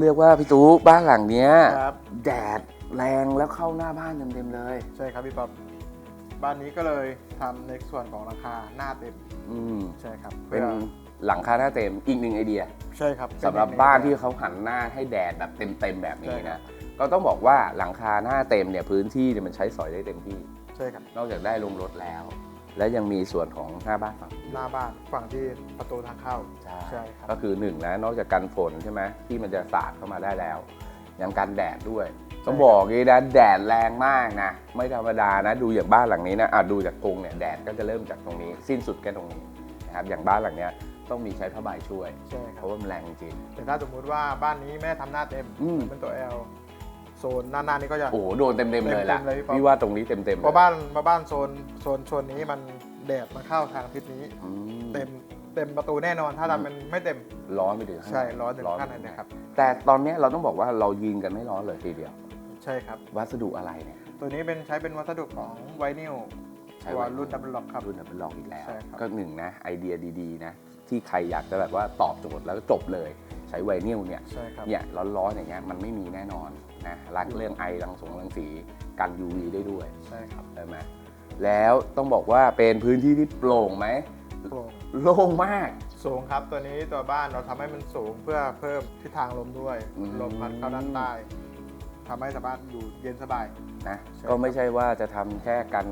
เรียกว่าพี่ตู้บ้านหลังเนี้ยครับ แดดแรงแล้วเข้าหน้าบ้านเต็มๆเลยใช่ครับพี่ป๊อปบ้านนี้ก็เลยทำในส่วนของราคาหน้าเต็มอืมใช่ครับเป็นพื่อหลังคาหน้าเต็มอีกหนึ่งไอเดียใช่ครับสำหรับเป็บ้านที่ใเขาหันหน้าให้แดดแบบเต็มๆแบบนี้ใช่ครันะบก็ต้องบอกว่าหลังคาหน้าเต็มเนี่ยพื้นที่เนี่ยมันใช้สอยได้เต็มที่ ใช่ครับ นอกจากได้ลงรถแล้ว และยังมีส่วนของหน้าบ้านฝั่งนี้หน้าบ้านฝั่งที่ประตูทางเข้าใช่ใช่ครับก็คือหนึ่งนะนอกจากกันฝนใช่ไหมที่มันจะสาดเข้ามาได้แล้ว ยังกันแดดด้วย ต้องบอกงี้นะแดดแรงมากนะ ไม่ธรรมดานะ ดูอย่างบ้านหลังนี้นะอะดูจากกรงเนี่ยแดดก็จะเริ่มจากตรงนี้ สิ้นสุดแค่ตรงนี้นะครับอย่างบ้านหลังเนี้ยต้องมีใช้ผ้าใบช่วยใช่คเพรับราะว่ามันแรงจริงแต่ถ้าสมมุติว่าบ้านนี้ไม่ได้ทำหน้าเต็มอืมเป็นตัว L โซนหน้าหน้านี้ก็จะ โอ้โหโดนเต็มๆเลยล่ะเต็มๆเลยพี่ป๊อป พี่ว่าตรงนี้เต็มๆเลยเพราะบ้านมาบ้านโซนโซนโซนนี้มันแดดมาเข้าทางทิศนี้ อืมเต็มเต็มประตูแน่นอนถ้าทำมันไม่เต็มร้อนไปถึงข้างใช่ในร้อนถึงขั้นนั้นนะครับ แต่ตอนเนี้ยเราต้องบอกว่าเรายิงกันไม่ร้อนเลยทีเดียว ใช่ครับ วัสดุอะไรเนี่ย ตัวนี้เป็นใช้เป็นวัสดุของไวนิลใช้ตัวไวนิล รุ่นดับเบิลล็อกครับ รุ่นดับเบิลล็อกอีกแล้ว ใช่ครับ ก็หนึ่งนะไอเดียดีๆนะที่ใครอยากจะแบบว่าตอบโจทย์แล้วก็จบเลยใช้ไวนิลเนี่ยใช่ครับเนี่ยร้อนๆอย่างเงี้ยมันไม่มีแน่นอนนะรักเรื่องไอรังสงรังสีกัน UV ได้ด้วยใช่ครับใช่ไหมแล้วต้องบอกว่าเป็นพื้นที่ที่โปร่งไหมโปร่งโล่งมาก สูงครับตัวนี้ตัวบ้านเราทำให้มันสูงเพื่อเพิ่มทิศทางลมด้วยอืม ลมพัดเข้าด้านใต้ทำให้สามารถอยู่เย็นสบาย นะใช่ก็ไม่ใช่ว่าจะทำแค่กัน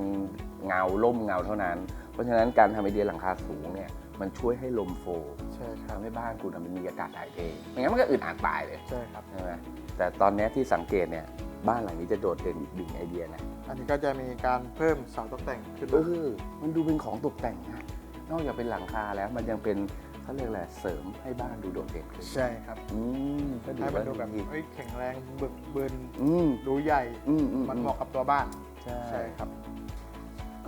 เงาล่มเงาเท่านั้น เพราะฉะนั้นการทำไอเดียหลังคาสูงเนี่ย มันช่วยให้ลมโฟล์ใช่ครับทำให้บ้านคุณอะมันมีอากาศถ่ายเทไม่งั้นมันก็อึดอัดตายเลยใช่ครับ ใช่ไหมแต่ตอนเนี้ยที่สังเกตเนี่ยบ้านหลังนี้จะโดดเด่นอีกหนึ่งไอเดียนะ อันนี้ก็จะมีการเพิ่มเสาตกแต่งขึ้นเอมาอมันดูเป็นของตกแต่งนะ นอกจากเป็นหลังคาแล้วมันยังเป็นเขาเรียกอะไรเสริมให้บ้านดูโดดเด่นขึ้นใช่ครับอืมก็ดูให้มันว่าดูแบบดีเอ้ยแข็งแรงบึกบึนอืมดูใหญ่ อืมอืมมันเหมาะกับตัวบ้านใช่ใช่ครับ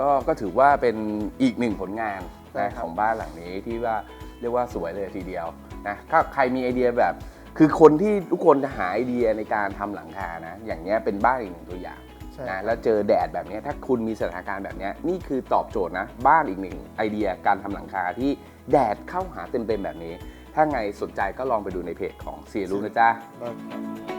ก็ก็ถือว่าเป็นอีกหนึ่งผลงานใช่ นะครับของบ้านหลังนี้ที่ว่าเรียกว่าสวยเลยทีเดียวนะถ้าใครมีไอเดียแบบ คือคนที่ทุกคนจะหาไอเดียในการทำหลังคานะอย่างเงี้ยเป็นบ้านอีกหนึ่งตัวอย่างใช่นะแล้วเจอแดดแบบเนี้ยถ้าคุณมีสถานการณ์แบบเนี้ยนี่คือตอบโจทย์นะบ้านอีกหนึ่งไอเดียการทำหลังคาที่แดดเข้าหาเต็มๆแบบนี้ ถ้าไงสนใจก็ลองไปดูในเพจของเสียรู้นะจ๊ะได้ครับ